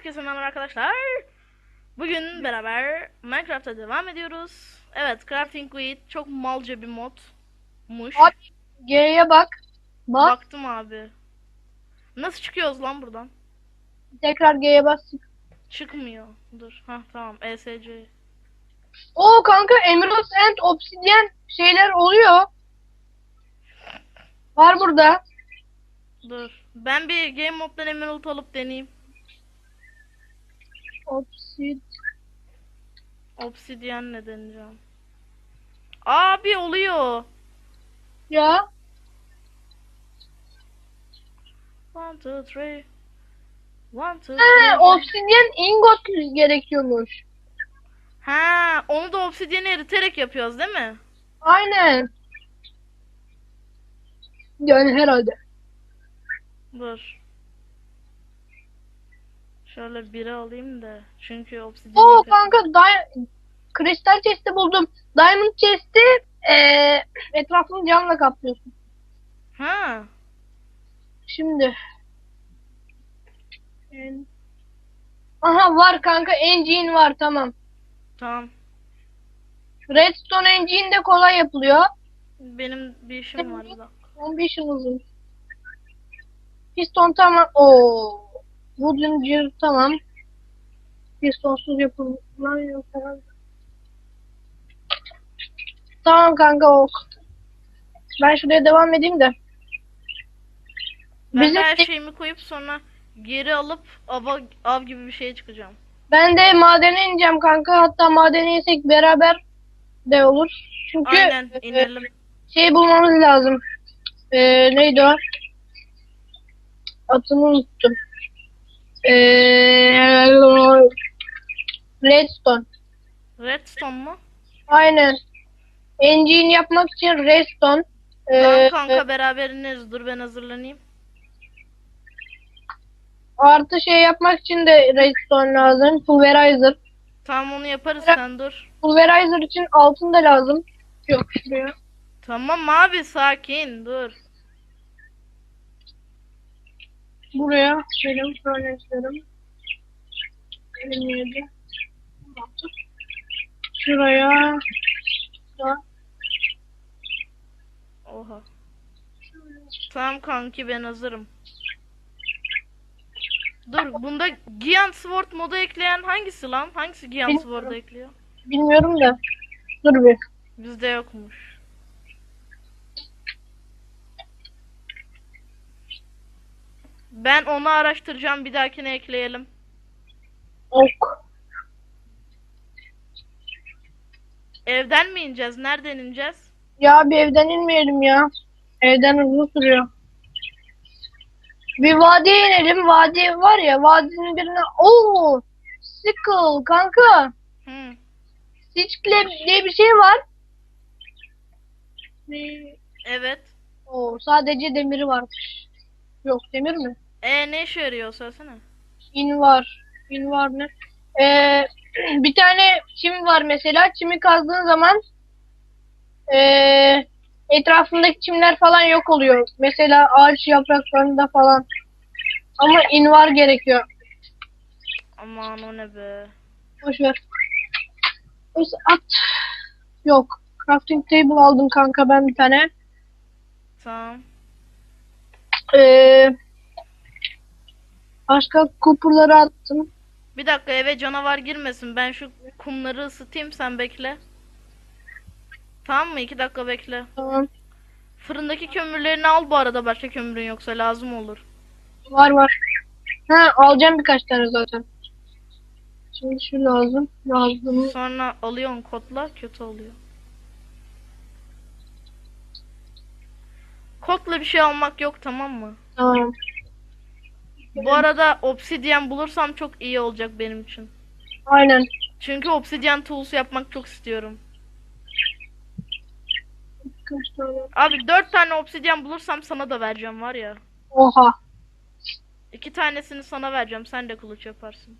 Herkese merhaba arkadaşlar. Bugün beraber Minecraft'a devam ediyoruz. Evet, Crafting with çok malca bir modmuş. Abi G'ye bak. Bak. Baktım abi. Nasıl çıkıyoruz lan buradan? Tekrar G'ye bas. Çıkmıyor. Dur. Ha tamam. ESC. Oo kanka Emerald and Obsidian şeyler oluyor. Var burada. Dur. Ben bir game moddan emerald alıp deneyeyim. Obsid. Obsidian ne deneyeceğim? Abi oluyor. Ya. One, two, three. One, two, He, three. Obsidian ingot gerekiyormuş. Ha, onu da obsidyeni eriterek yapıyoruz değil mi? Aynen. Yani herhalde. Dur. Şöyle biri alayım da. Çünkü obsidyen Oo kanka di- kristal chest'i buldum. Diamond chest'i eee etrafını camla kaplıyorsun. Ha. Şimdi. En- Aha var kanka engine var tamam. Tamam. Redstone engine de kolay yapılıyor. Benim bir işim var bir dakika. Ambition uzun. Piston tamam. Oo. Wooden gear tamam. Pistonsuz yapılan yok falan. Tamam kanka ok. Ben şuraya devam edeyim de. Ben Bizim de her şeyimi koyup sonra geri alıp ava, av gibi bir şeye çıkacağım. ben de madene ineceğim kanka. Hatta madene insek beraber de olur. Çünkü Aynen e, inelim. şey bulmamız lazım. Ee, neydi o? Atımı unuttum. Ee, redstone. Redstone mu? Aynen. Engine yapmak için redstone. Tamam kanka beraber ineriz. Dur ben hazırlanayım. artı şey yapmak için de redstone lazım. Pulverizer. Tamam onu yaparız sen dur. Pulverizer için altın da lazım. Yok şuraya. Tamam abi sakin dur. Buraya benim furnace'lerim. Benim yedi. Şuraya. Da. Oha. Tamam kanki ben hazırım. Dur bunda Giant Sword modu ekleyen hangisi lan? Hangisi Giant Bilmiyorum. Sword'u ekliyor? Bilmiyorum da. Dur bir. Bizde yokmuş. Ben onu araştıracağım bir dahakine ekleyelim. Ok. Evden mi ineceğiz? Nereden ineceğiz? Ya bir evden inmeyelim ya. Evden hızlı sürüyor. Bir vadiye inelim. Vadi var ya vadinin birine. Oo! Sickle kanka. Sickle diye bir şey var. Evet. Oo, sadece demiri varmış. Yok demir mi? E ne işe yarıyor söylesene. İn var. İn var ne? Ee, bir tane çim var mesela. Çimi kazdığın zaman ee, etrafındaki çimler falan yok oluyor. Mesela ağaç yapraklarında falan. Ama invar gerekiyor. Aman o ne be. Boş ver. Neyse at. Yok. Crafting table aldım kanka ben bir tane. Tamam. Ee, başka kupurları attım. Bir dakika eve canavar girmesin. Ben şu kumları ısıtayım sen bekle. Tamam mı? İki dakika bekle. Tamam. Fırındaki kömürlerini al bu arada başka kömürün yoksa lazım olur. Var var. Ha alacağım birkaç tane zaten. Şimdi şu lazım. Lazım. Sonra alıyorsun kodla kötü oluyor. Kodla bir şey almak yok tamam mı? Tamam. Bu arada obsidyen bulursam çok iyi olacak benim için. Aynen. Çünkü obsidyen tools yapmak çok istiyorum. Abi dört tane obsidyen bulursam sana da vereceğim var ya. Oha. İki tanesini sana vereceğim sen de kılıç yaparsın.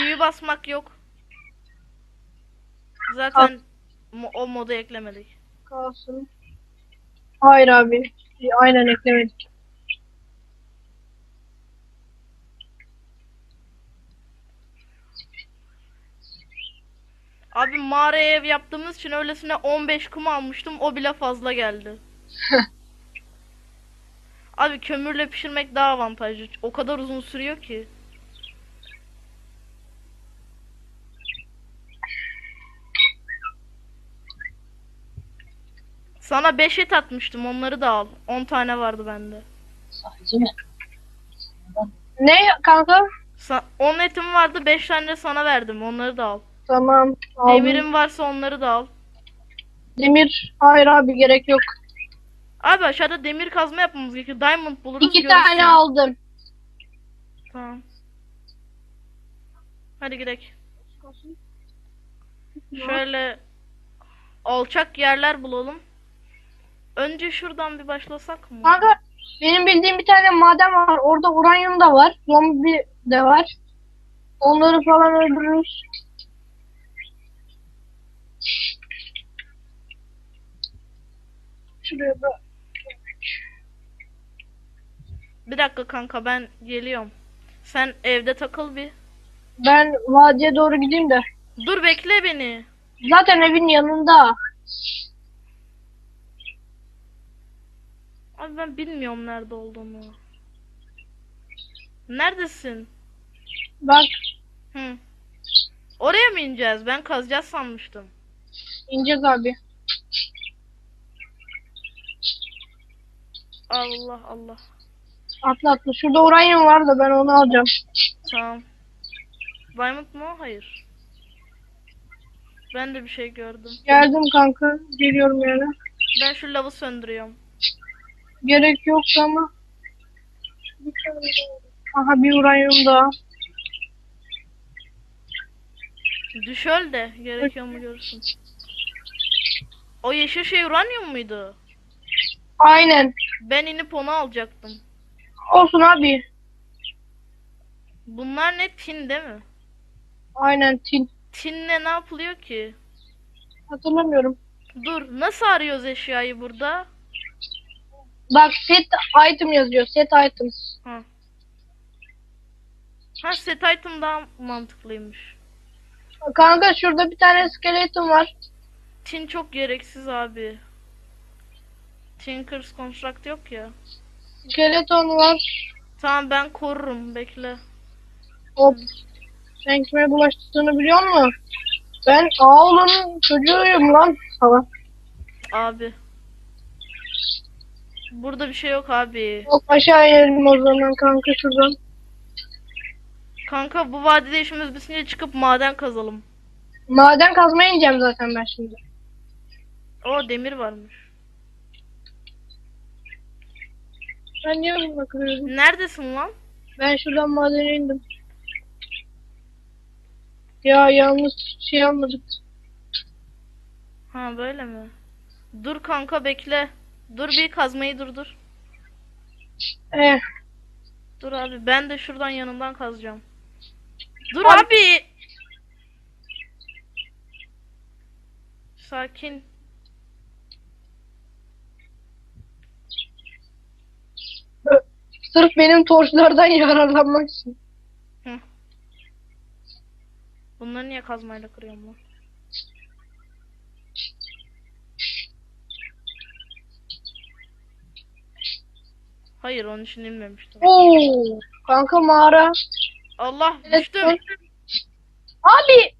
Büyü basmak yok. Zaten mo- o modu eklemedik. Kalsın. Hayır abi. Ee, aynen eklemedik. Abi mağaraya ev yaptığımız için öylesine 15 kum almıştım. O bile fazla geldi. Abi kömürle pişirmek daha avantajlı. O kadar uzun sürüyor ki. Sana 5 et atmıştım. Onları da al. 10 tane vardı bende. Sadece mi? Ne kanka? Sa 10 etim vardı. 5 tane de sana verdim. Onları da al. Tamam. Aldım. Demirin varsa onları da al. Demir. Hayır abi gerek yok. Abi aşağıda demir kazma yapmamız gerekiyor. Diamond buluruz. İki görürsün. tane aldım. Tamam. Hadi gidelim. Şöyle alçak yerler bulalım. Önce şuradan bir başlasak mı? Kanka benim bildiğim bir tane maden var. Orada uranyum da var. Zombi de var. Onları falan öldürürüz. Şuraya da Bir dakika kanka ben geliyorum. Sen evde takıl bir. ben vadiye doğru gideyim de. Dur bekle beni. Zaten evin yanında. Abi ben bilmiyorum nerede olduğunu. Neredesin? Bak Hı. Oraya mı ineceğiz? Ben kazacağız sanmıştım. ineceğiz abi. Allah Allah. Atla atla. Şurada uranyum var da ben onu alacağım. Tamam. Diamond mu? Hayır. Ben de bir şey gördüm. Geldim kanka. Geliyorum yani. Ben şu lavı söndürüyorum. Gerek yok ama. Aha bir uranyum daha. Düş öl de gerekiyor mu görürsün. O yeşil şey uranyum muydu? Aynen. Ben inip onu alacaktım. Olsun abi. Bunlar ne? Tin değil mi? Aynen tin. Tinle ne yapılıyor ki? Hatırlamıyorum. Dur, nasıl arıyoruz eşyayı burada? Bak set item yazıyor. Set items. Ha. Ha set item daha mantıklıymış. Kanka şurada bir tane skeleton var. Tin çok gereksiz abi. Tinker's Construct yok ya. Skeleton var. Tamam ben korurum bekle. Hop. Sen kime bulaştığını biliyor musun? Ben Ağol'un çocuğuyum lan. Falan. Abi. Burada bir şey yok abi. Hop aşağı inelim o zaman kanka şuradan. Kanka bu vadide işimiz bitince çıkıp maden kazalım. Maden kazmaya ineceğim zaten ben şimdi. O demir varmış. Ben niye bakıyorum? Neredesin lan? Ben şuradan madene indim. Ya yalnız şey almadık. Ha böyle mi? Dur kanka bekle. Dur bir kazmayı durdur. Eh. Dur abi ben de şuradan yanından kazacağım. Dur Abi- abi. Sakin. Sırf benim torçlardan yararlanmak için. Bunları niye kazmayla kırıyorum lan? Hayır onun için inmemiştim. Oo, kanka mağara. Allah Evet, düştüm. Abi.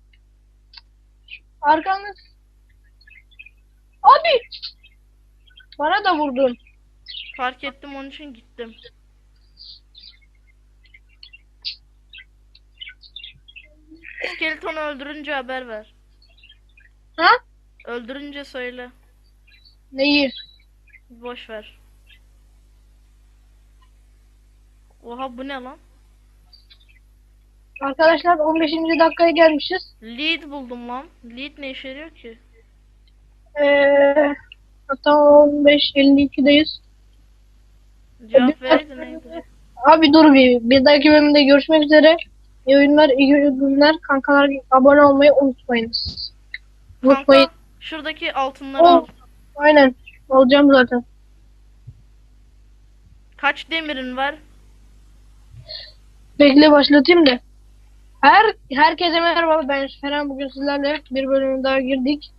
Arkanız. Abi. Bana da vurdun. Fark ettim onun için gittim. Skeletonu öldürünce haber ver. Ha? Öldürünce söyle. Neyi? Boş ver. Oha bu ne lan? Arkadaşlar 15. dakikaya gelmişiz. Lead buldum lan. Lead ne işe yarıyor ki? Ee, hatta 15.52'deyiz. Cevap verdi neydi? Abi dur bir. Bir dahaki bölümde görüşmek üzere. İyi oyunlar, iyi günler. Kankalar abone olmayı unutmayınız. Unutmayın. Kanka şuradaki altınları Oh. al. Aynen. Olacağım zaten. Kaç demirin var? Bekle başlatayım da. Her herkese merhaba ben Eren. Bugün sizlerle bir bölüm daha girdik.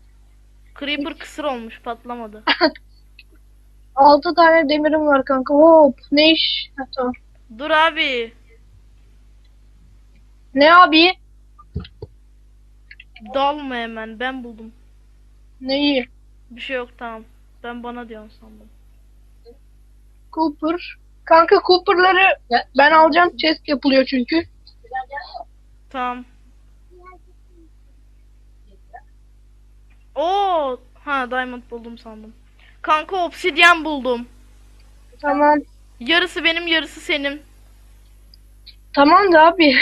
Creeper kısır olmuş patlamadı. 6 tane demirim var kanka. Hop ne iş? Ha, tamam. Dur abi. Ne abi? Dalma hemen ben buldum. Neyi? Bir şey yok tamam. Ben bana diyorsun sandım. Cooper. Kanka Cooper'ları ben alacağım. Chest yapılıyor çünkü. Tamam. Oo, ha diamond buldum sandım. Kanka obsidyen buldum. Tamam. Yarısı benim, yarısı senin. Tamam da abi.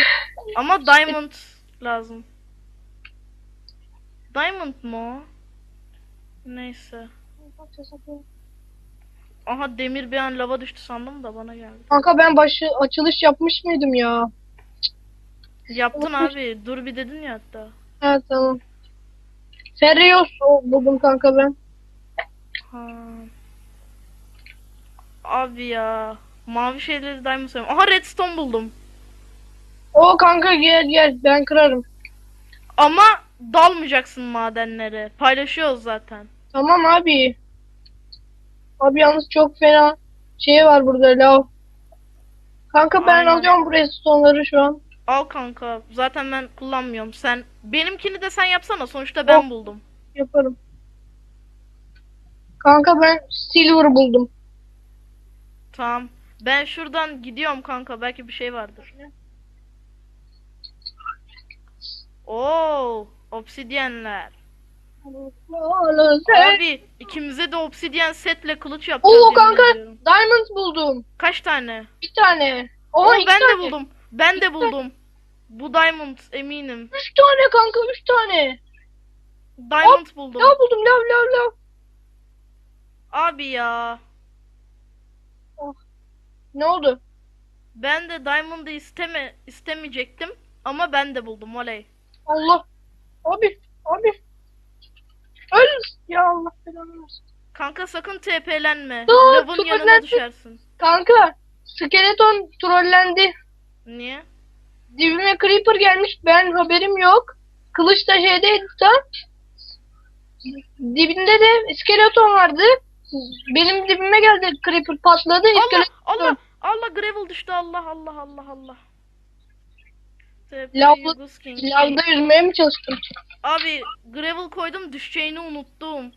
Ama diamond lazım. Diamond mı o? Neyse. Aha demir bir an lava düştü sandım da bana geldi. Kanka ben başı açılış yapmış mıydım ya? Yaptın abi. Dur bir dedin ya hatta. Evet tamam. Ferios o buldum kanka ben. Ha. Abi ya. Mavi şeyleri diamond sayıyorum. Aha redstone buldum. O kanka gel gel ben kırarım. Ama dalmayacaksın madenlere. Paylaşıyoruz zaten. Tamam abi. Abi yalnız çok fena şey var burada lav. Kanka ben Aynen. alıyorum bu redstone'ları şu an. Al kanka. Zaten ben kullanmıyorum. Sen benimkini de sen yapsana. Sonuçta ben Of. buldum. Yaparım. Kanka ben silver buldum. Tamam. Ben şuradan gidiyorum kanka. Belki bir şey vardır. Oo, obsidyenler. Abi ikimize de obsidyen setle kılıç yapacağız. Oo kanka ediyorum. diamond buldum. Kaç tane? Bir tane. Oo, iki ben tane. de buldum. Ben de buldum. Bu diamond eminim. Üç tane kanka üç tane. Diamond buldum. Lav buldum lav lav lav. Abi ya. Ne oldu? Ben de diamond'ı isteme istemeyecektim ama ben de buldum oley. Allah. Abi abi. Öl. Ya Allah belanı versin. Kanka sakın TP'lenme. Dur, Lavın yanına TP'lendim. düşersin. Kanka skeleton trollendi. Niye? Dibime creeper gelmiş. Ben haberim yok. Kılıç da şeydeydi tam. Dibinde de skeleton vardı. Benim dibime geldi creeper patladı. Allah İskeleton. Allah Allah gravel düştü Allah Allah Allah Allah. King. Lavda yüzmeye mi çalıştım? Abi gravel koydum düşeceğini unuttum.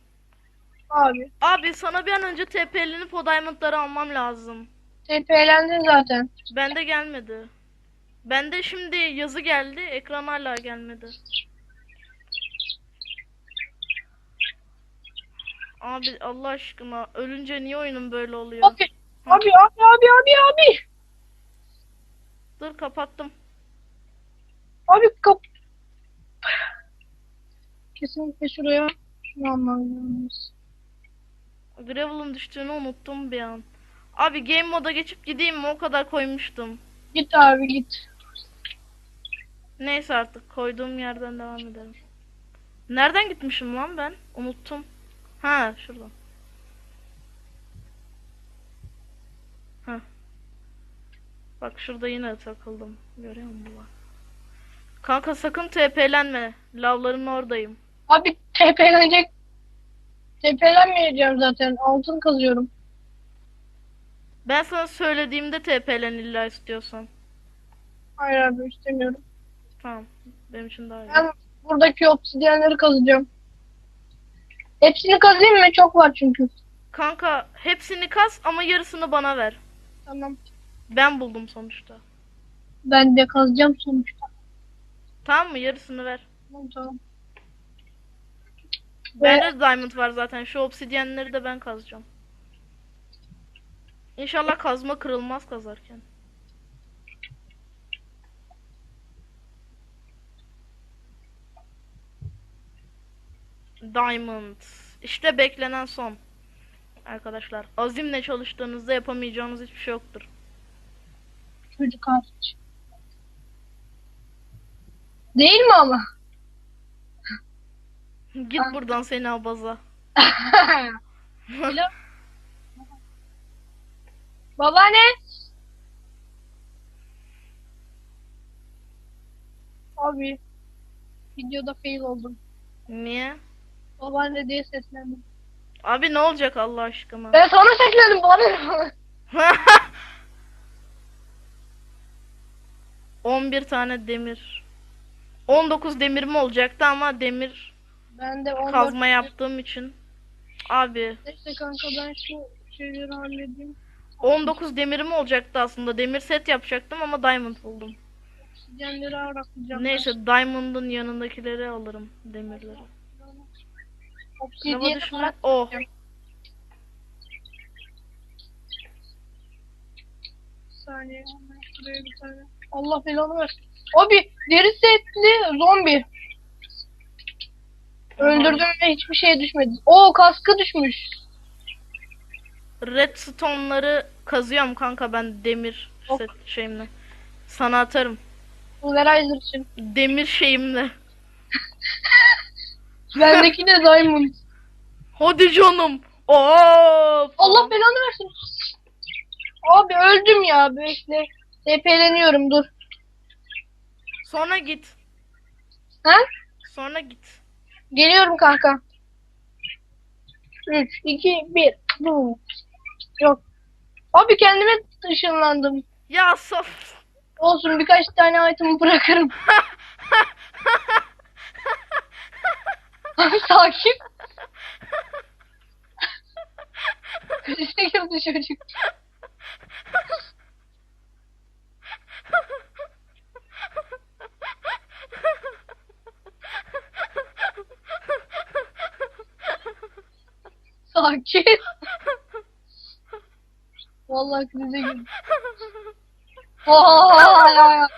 Abi. Abi sana bir an önce TP'lenip o diamondları almam lazım. TP'lendin zaten. Bende gelmedi. Bende şimdi yazı geldi, ekran hala gelmedi. Abi Allah aşkına ölünce niye oyunun böyle oluyor? Abi. Abi abi abi abi abi. Dur kapattım. Abi kap. Kesinlikle şuraya. Şunu almam lazım. Gravel'ın düştüğünü unuttum bir an. Abi game moda geçip gideyim mi? O kadar koymuştum. Git abi git. Neyse artık koyduğum yerden devam edelim. Nereden gitmişim lan ben? Unuttum. Ha şuradan. Ha. Bak şurada yine takıldım. Görüyor musun bak? Kanka sakın TP'lenme. Lavların oradayım. Abi TP'lenecek. TP'lenmeyeceğim zaten. Altın kazıyorum. Ben sana söylediğimde TP'len illa istiyorsan. Hayır abi istemiyorum. Tamam. Benim için daha iyi. Ben buradaki obsidyenleri kazacağım. Hepsini kazayım mı? Çok var çünkü. Kanka hepsini kaz ama yarısını bana ver. Tamam. Ben buldum sonuçta. Ben de kazacağım sonuçta. Tamam mı? Yarısını ver. Tamam tamam. Bende de diamond var zaten. Şu obsidyenleri de ben kazacağım. İnşallah kazma kırılmaz kazarken. Diamond. İşte beklenen son. Arkadaşlar azimle çalıştığınızda yapamayacağınız hiçbir şey yoktur. Çocuk hariç. Değil mi ama? Git buradan seni abaza. Alo. Babaanne. Abi videoda fail oldum. Niye? Babaanne diye seslendim. Abi ne olacak Allah aşkına? Ben sana seslendim bana ne? 11 tane demir. 19 demirim olacaktı ama demir Ben de 14 kazma yaptığım için. Abi Neyse kanka ben şu şeyleri halledeyim. 19 demirim olacaktı aslında. Demir set yapacaktım ama diamond buldum. Araklayacağım. Neyse diamond'ın yanındakileri alırım demirleri. Obsidyen düşme. Oh. Bir saniye. hemen Şuraya bir tane. Allah belanı versin. Abi deri setli zombi. Öldürdüm ve hiçbir şey düşmedi. Oo kaskı düşmüş. Redstone'ları kazıyorum kanka ben demir Ok. set şeyimle. Sana atarım. Pulverizer için. Demir şeyimle. Bendeki de diamond. Hadi canım. Oo. Allah belanı versin. Abi öldüm ya bekle. TP'leniyorum dur. Sonra git. Ha? Sonra git. Geliyorum kanka. 3, 2, 1. Bu. Yok. Abi kendime ışınlandım. Ya saf. Olsun birkaç tane item bırakırım. Abi sakin. Krize girdi çocuk. Sakin. Vallahi krize girdi. Aa, ya, ya.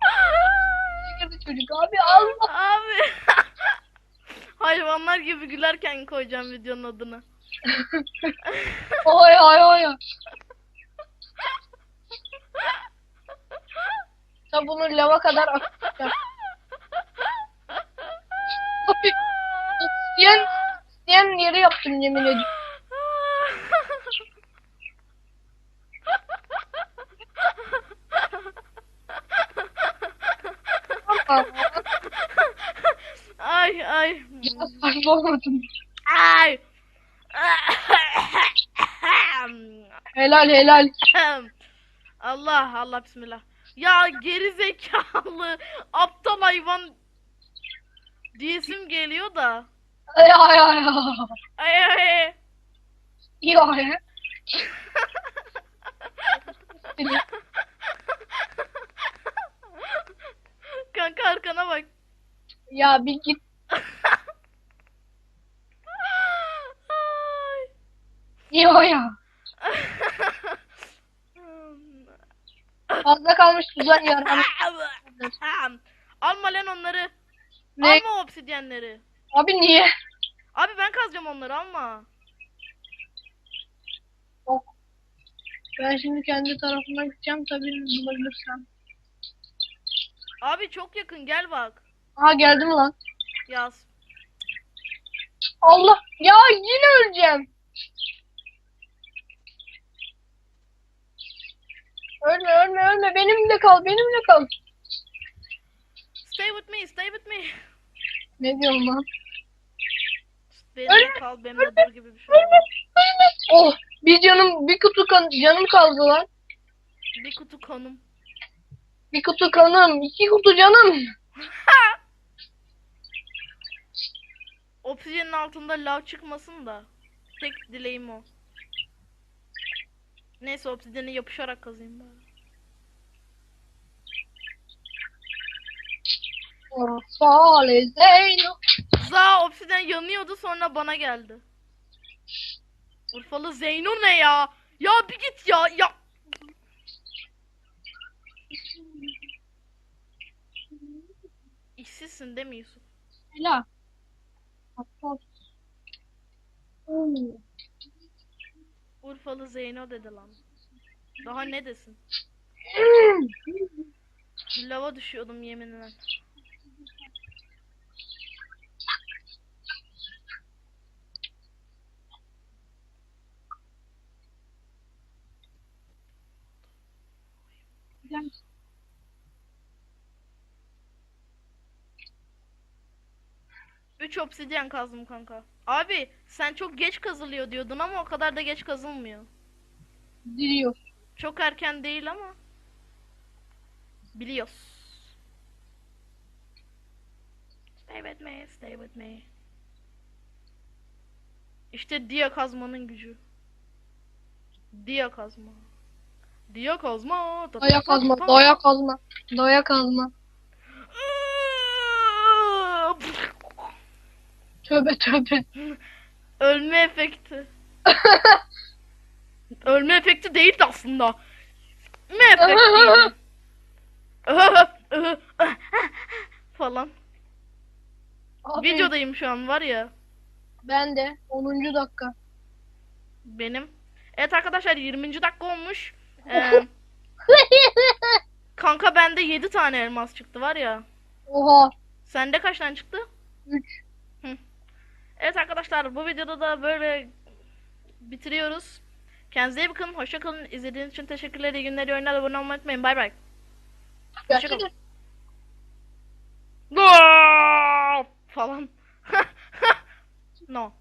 Krize girdi çocuk. Abi Allah. Abi. Hayvanlar gibi gülerken koyacağım videonun adını. Oy oy oy. Ta bunu lava kadar akıtacağım. Diyen yeri yaptım yemin ediyorum. Ay ay. olmadım. Ay. Helal helal. Allah Allah bismillah. Ya geri zekalı aptal hayvan diyesim geliyor da. Ay ay ay. Ay ay. İyi ay. Kanka arkana bak. Ya bir git. Ay. İyi o ya. Fazla kalmış tuzan yaram. Alma lan onları. Ne? Alma obsidyenleri. Abi niye? Abi ben kazacağım onları alma. Yok. Ben şimdi kendi tarafıma gideceğim tabii bulabilirsem. Abi çok yakın gel bak. Aha geldi mi lan? Yaz. Allah ya yine öleceğim. Ölme ölme ölme benimle kal benimle kal. Stay with me, stay with me. Ne diyorsun lan? Ölme, kal, benimle ölme, dur gibi bir şey. Ölme ölme. Oh bir canım bir kutu kan canım kaldı lan. Bir kutu kanım. Bir kutu kanım iki kutu canım. Obsidiyenin altında lav çıkmasın da. Tek dileğim o. Neyse obsidiyene yapışarak kazayım bari. Sale Zeyno. Za obsidyen yanıyordu sonra bana geldi. Urfalı Zeyno ne ya? Ya bir git ya. Ya. İşsizsin değil mi Yusuf? Ela. Hmm. Urfalı Zeyno dedi lan. Daha ne desin? Lava düşüyordum yeminle. Güzel. Üç obsidyen kazdım kanka. Abi sen çok geç kazılıyor diyordun ama o kadar da geç kazılmıyor. Biliyor. Çok erken değil ama. Biliyoruz. Stay with me, stay with me. İşte dia kazmanın gücü. Dia kazma. Dia kazma. ta- kazma, daya kazma, daya kazma. Tövbe tövbe. Ölme efekti. Ölme efekti değildi aslında. Ölme efektiydi. falan. Aferin. Videodayım şu an var ya Ben de 10. dakika. benim. Evet arkadaşlar 20. dakika olmuş. Ee, kanka bende 7 tane elmas çıktı var ya. Oha. Sende kaç tane çıktı? 3. Evet arkadaşlar bu videoda da böyle bitiriyoruz. Kendinize iyi bakın. Hoşça kalın. İzlediğiniz için teşekkürler. İyi günler. iyi oyunlar. Abone olmayı unutmayın. Bay bay. No! falan. no.